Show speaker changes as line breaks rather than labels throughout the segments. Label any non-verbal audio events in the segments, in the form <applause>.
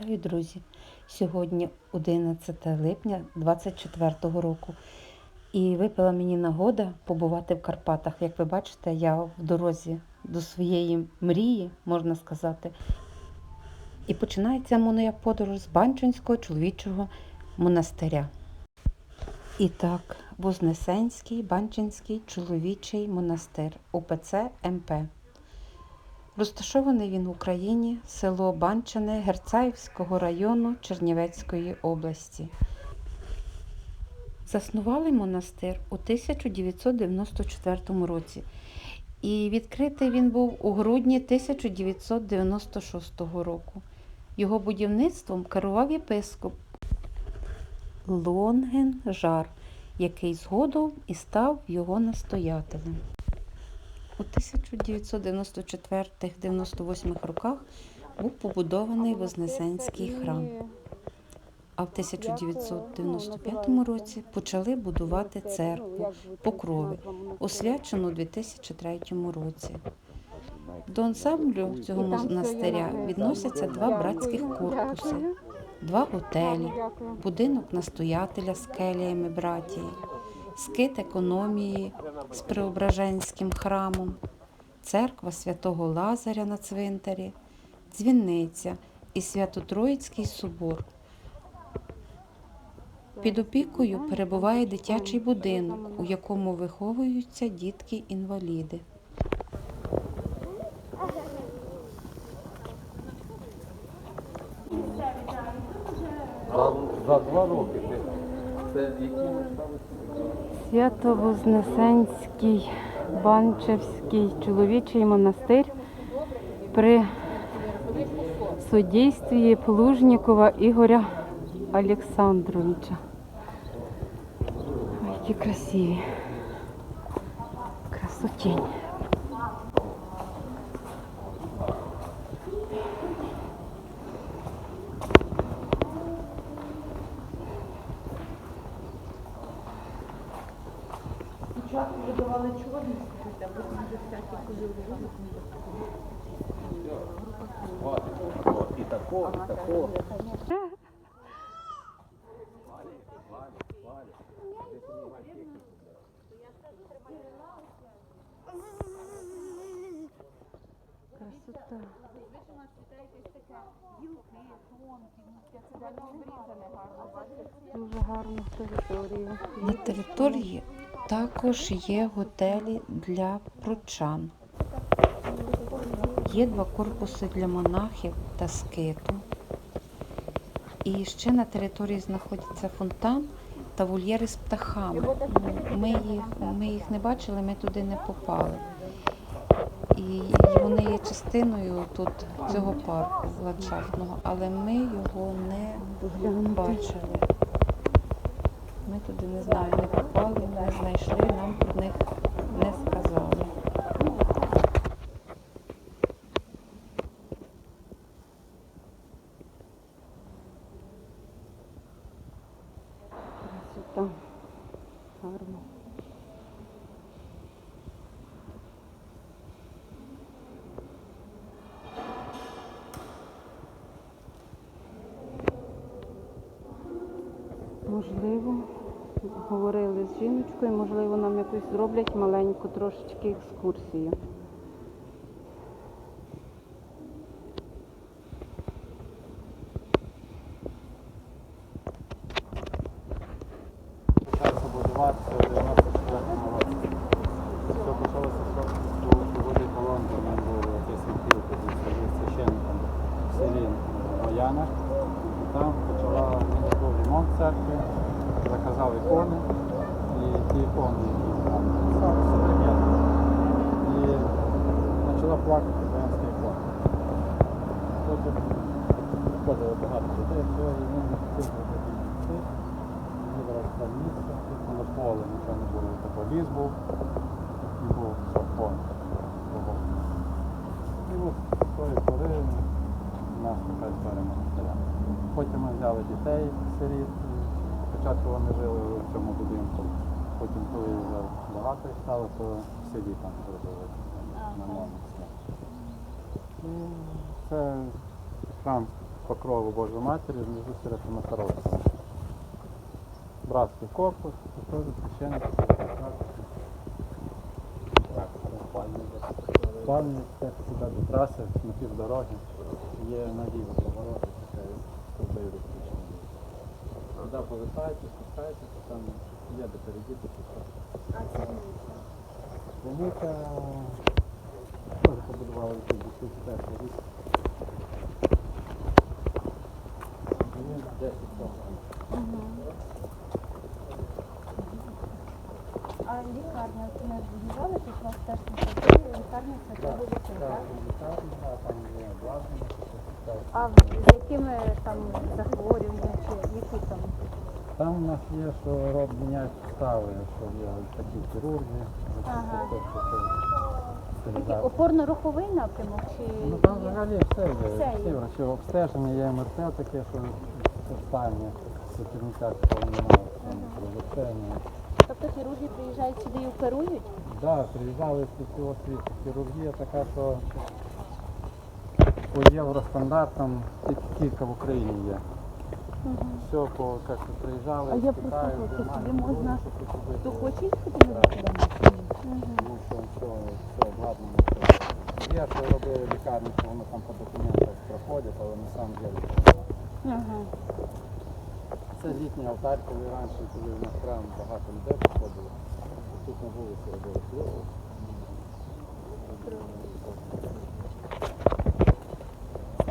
Вітаю, друзі! Сьогодні 11 липня 24 року. І випала мені нагода побувати в Карпатах. Як ви бачите, я в дорозі до своєї мрії, можна сказати. І починається моя подорож з Банчинського чоловічого монастиря. І так, Вознесенський Банчинський чоловічий монастир УПЦ МП. Розташований він в Україні, село Банчине Герцаївського району Чернівецької області. Заснували монастир у 1994 році. І відкритий він був у грудні 1996 року. Його будівництвом керував єпископ Лонген Жар, який згодом і став його настоятелем. У 1994-98 роках був побудований Вознесенський храм, а в 1995 році почали будувати церкву Покрови, освячену у 2003 році. До ансамблю цього монастиря відносяться два братських корпуси, два готелі, будинок настоятеля з келіями братії, скит економії з Преображенським храмом, церква святого Лазаря на цвинтарі, дзвіниця і Свято-Троїцький собор. Під опікою перебуває дитячий будинок, у якому виховуються дітки-інваліди.
За, за два роки ти. Це які стали?
Свято-Вознесенський Банчевський чоловічий монастир при суддійстві Плужнікова Ігоря Олександровича. Ой, які красиві. Красотінь.
І тако, і тако.
Красота. Дуже гарна територія. На території також є готелі для прочан. Є два корпуси для монахів та скиту. І ще на території знаходиться фонтан та вольєри з птахами. Ми їх, ми їх не бачили, ми туди не попали. І вони є частиною тут цього парку ландшафтного, але ми його не бачили. Туди не знаю, не попали, не знайшли, нам про них не сказали. Можливо, говорили з жіночкою, можливо, нам якусь зроблять маленьку трошечки екскурсію.
Почався будуватися в 94-му році. Все почалося з того, що у воді Колонки він був який світів тоді священником в селі Бояна. Там почала ремонт церкви, заказав ікони і ті ікони, які там современні. І почала плакати українська ікона. Потім входило багато людей, все, і він хотів зробити монастир. Вибрав це місце, тут на поле нічого не було, такий ліс був, і. І пори у нас така. Потім ми взяли дітей сиріт, спочатку вони жили в цьому будинку, потім коли вже багато їх стало, то в селі там зробили нормально все. Це храм покрову Божої Матері, внизу Серафима Саровського. Братський корпус, тут священник. Спальні, так сюди до траси, на півдороги. Є наліво повороти, таке, туди електрична. Туди повертаєте, спускаєтеся, там є де перейдіти. Велика теж побудували в 2004 рік. Мені 10 років.
А лікарня це не будували, тут у вас теж не ходили, лікарня це
Так,
буде
так, там є так.
А з якими там захворюваннями чи які там?
Там у нас є, що роб міняють встави, що є такі хірурги,
Ага.
це
Такий опорно-руховий напрямок чи
Ну там взагалі все є,
Все є.
всі врачі обстеження, є МРТ таке, що останнє сутівника, такого немає, там,
тобто хірурги приїжджають сюди і оперують?
Да, приїжджали з усього світу. Хірургія така, що по євростандартам тільки кілька в Україні є. Все, по як то приїжджали,
А я
з
просто хочу,
Германії,
можна-
що тут робити.
Хто хоче їхати на лікарню?
Ну, що, все, все обладнано. все. Є, що робили лікарні, що воно там по документах проходять, але на самом деле.
Ага.
Це літній алтарь, коли раніше, коли на храм багато людей приходило. Тут на вулиці робили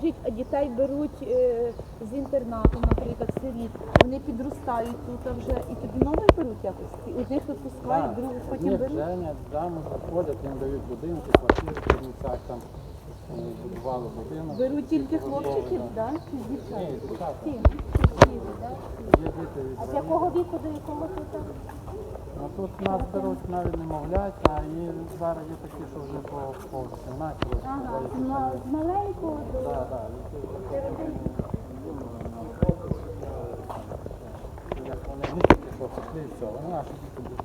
Скажіть, а дітей беруть е, з інтернату, наприклад, сиріт, вони підростають тут вже і тоді нових беруть якось? І Одних випускають, других потім беруть?
женять, замуж виходять, їм дають будинки, квартири в Чернівцях, там е, будували будинок.
Беруть тільки хлопчиків,
да?
так? Чи дівчат?
Ні, дівчата.
Всі, всі, так?
Є діти від
А з якого віку до якого тут?
Тут нас беруть навіть немовлять, а і зараз є такі, що вже по, по 18 років.
Ага, ма- з маленького до
Да, да, як вони місяці, що пішли, і все, вони наші діти будуть.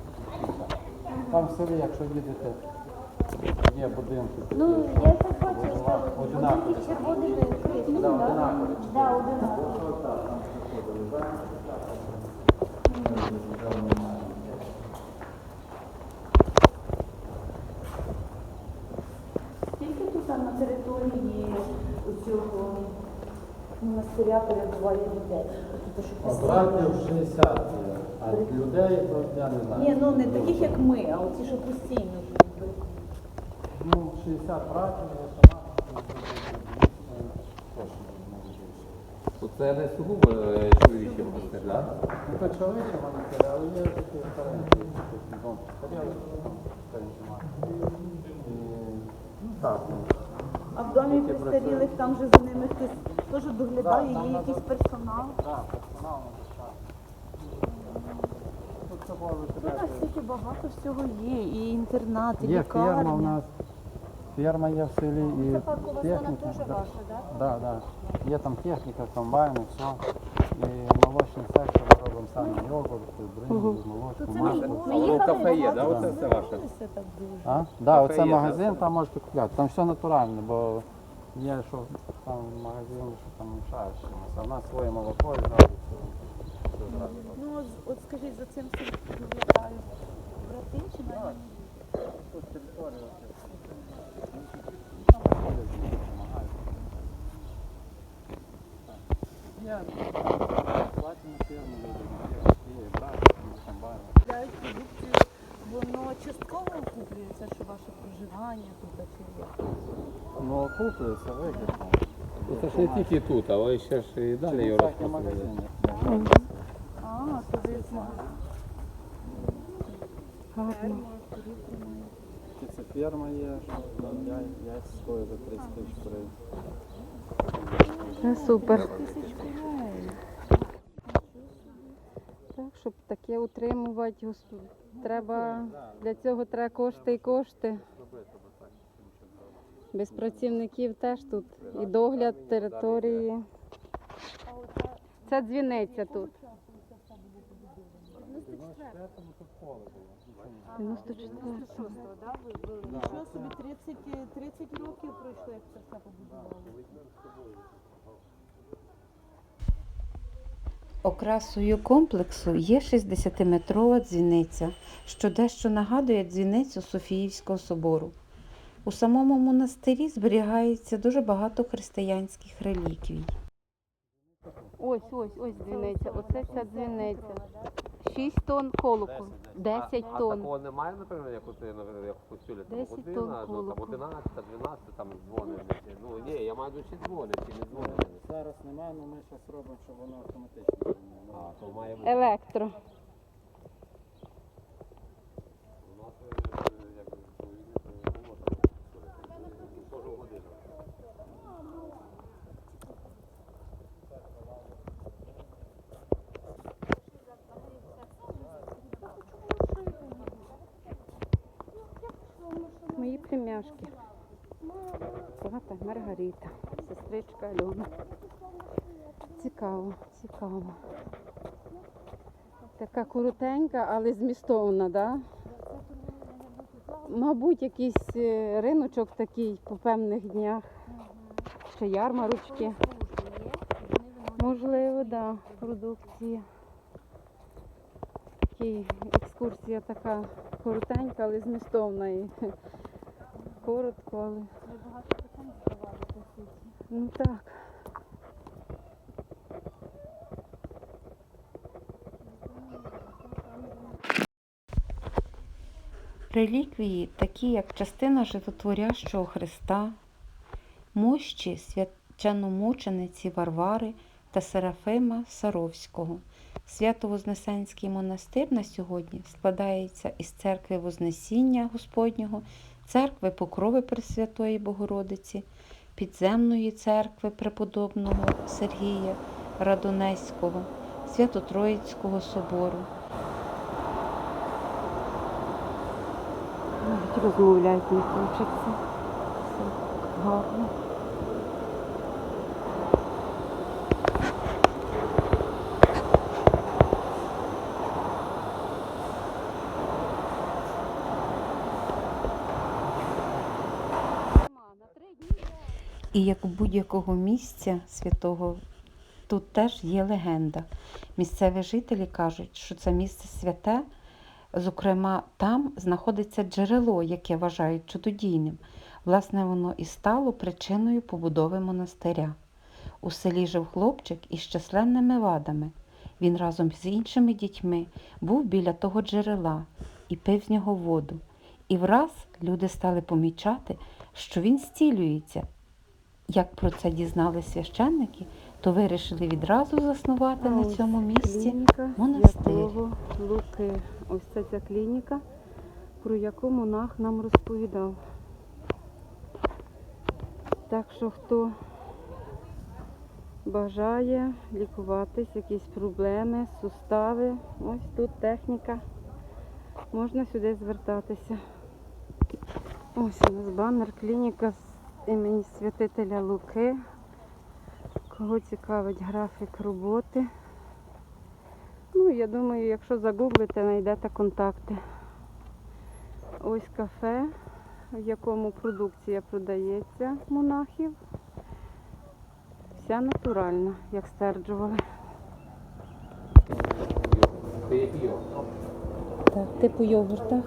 Там в селі, якщо їдете, є будинки. такі,
Ну, я так бачу, що
Одинакові.
будинки з червоними кришками,
Да,
так?
одинакові.
Да, одинакові. Скільки тут там на території цього монастиря перебуває людей?
Братів 60 є, а людей, я не знаю.
Ні, ну не таких, як ми, а оці, що постійно.
Ну, 60 братів, це може більше.
Це не сугубо е, чоловічий монастир, так?
Ну, то чоловіче монастир, але є такі старенькі, ну, так, ну,
престарілих там же за ними хтось теж доглядає, є якийсь персонал.
так, персонал, це
Ну, настільки багато всього є, і інтернат, і
Є ферма у нас, ферма є в селі і
Це паркова зона
техніка.
теж ваша, так?
Да, да. Є там техніка, комбайни, все. І молочний сектор ми робимо самі йогурт, бринзу,
То
молочку,
це
масло.
ми їхали,
кафе є, да?
багато
Оце все ваше?
так дуже.
А? Да,
Кафе
оце
є,
магазин, там можете купляти. Там все натуральне, бо є, що там в магазин, що там мішаєш чимось. А в своє молоко і зразу все. все зразу.
Ну, от- от скажіть, за цим всім доглядають брати чи навіть?
Тут територія. Є платні фірми, є брати, комбайни.
Купляють продукцію, воно частково окуплюється, що ваше проживання тут чи як?
Ну, окуплюється, вигідно.
Ну, Це ж не тільки тут, але ще ж і далі його розповідає.
А, то ви
Гарно.
Це ферма є, що там яй- яйця за 30 тисяч гривень.
Це супер.
тисяч гривень.
Так, щоб таке утримувати, гос- треба для цього треба кошти і кошти. Без працівників теж тут і догляд території. Це дзвіниця тут.
П'ятому тут поле було. нічого не
94.
96-го, да, ви? Нічого собі, 30, 30 років пройшло, як це все побудували.
Окрасою комплексу є 60-метрова дзвіниця, що дещо нагадує дзвіницю Софіївського собору. У самому монастирі зберігається дуже багато християнських реліквій.
Ось, ось, ось дзвіниця. Оце ця дзвіниця. 6 тонн колоку, 10
А
тонн.
такого немає, наприклад, як от, наприклад, як в костюлі, там
10
година,
тонн
ну, там
колоку.
11, 12, там дзвони. Ну, ні, я маю душі дзвони, чи не дзвони.
Зараз немає, але ми зараз робимо, щоб воно автоматично.
А, то має бути.
Електро.
У нас, е, як чоловік, не було там, кожну годину.
Мої племяшки. Злата Маргарита, сестричка Альона. Цікаво, цікаво. Така коротенька, але змістовна, да? Мабуть, якийсь е, риночок такий по певних днях. Ще ярмарочки. Можливо, так, да, продукція. Такий, екскурсія така коротенька, але змістовна. І <laughs> коротко, але. Ну так.
Реліквії, такі як частина животворящого Христа, мощі свяченомучениці Варвари та Серафима Саровського. Свято-Вознесенський монастир на сьогодні складається із церкви Вознесіння Господнього, церкви Покрови Пресвятої Богородиці, підземної церкви преподобного Сергія Радонеського, Свято-Троїцького собору.
Навіть хочеться. Гарно.
І як у будь-якого місця святого, тут теж є легенда. Місцеві жителі кажуть, що це місце святе, зокрема, там знаходиться джерело, яке вважають чудодійним. Власне, воно і стало причиною побудови монастиря. У селі жив хлопчик із численними вадами. Він разом з іншими дітьми був біля того джерела і пив з нього воду. І враз люди стали помічати, що він зцілюється. Як про це дізнали священники, то вирішили відразу заснувати на цьому місці
клініка
монастир.
Луки. Ось це ця клініка, про яку монах нам розповідав. Так що хто бажає лікуватись, якісь проблеми, сустави, ось тут техніка. Можна сюди звертатися. Ось у нас банер клініка з імені святителя Луки. Кого цікавить графік роботи. Ну, я думаю, якщо загуглите, знайдете контакти. Ось кафе, в якому продукція продається монахів. Вся натуральна, як стверджували.
Так, типу йогурта.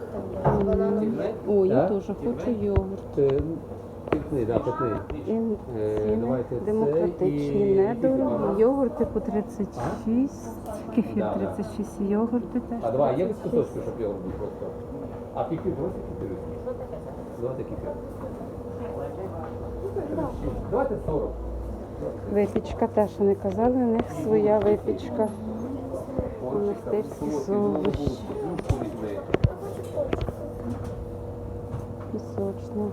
О, я теж хочу йогурт.
Питний, да, питний.
І
Е,
ціни
давайте це
демократичні,
і-
недорого. Йогурти по 36, кефір
Да, да.
36, йогурти теж.
А давай, є без кусочку, щоб його робити просто. А кефір, давайте кефір. Давайте кефір. Давайте 40.
Випічка теж вони казали, у них своя випічка. Монастирські солодощі. Пісочна.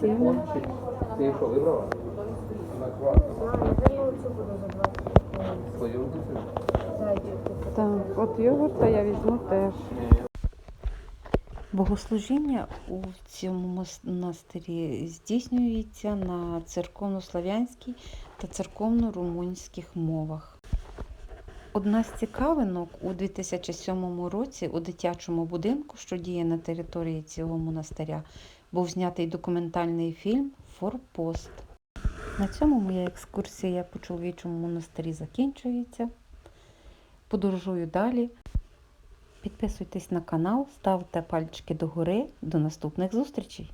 Ціни. Ти що?
Так, от йогурта я візьму теж.
Богослужіння у цьому монастирі здійснюється на церковнослов'янській та церковно-румунських мовах. Одна з цікавинок у 2007 році у дитячому будинку, що діє на території цього монастиря, був знятий документальний фільм Форпост. На цьому моя екскурсія по чоловічому монастирі закінчується. Подорожую далі. Підписуйтесь на канал, ставте пальчики догори. До наступних зустрічей!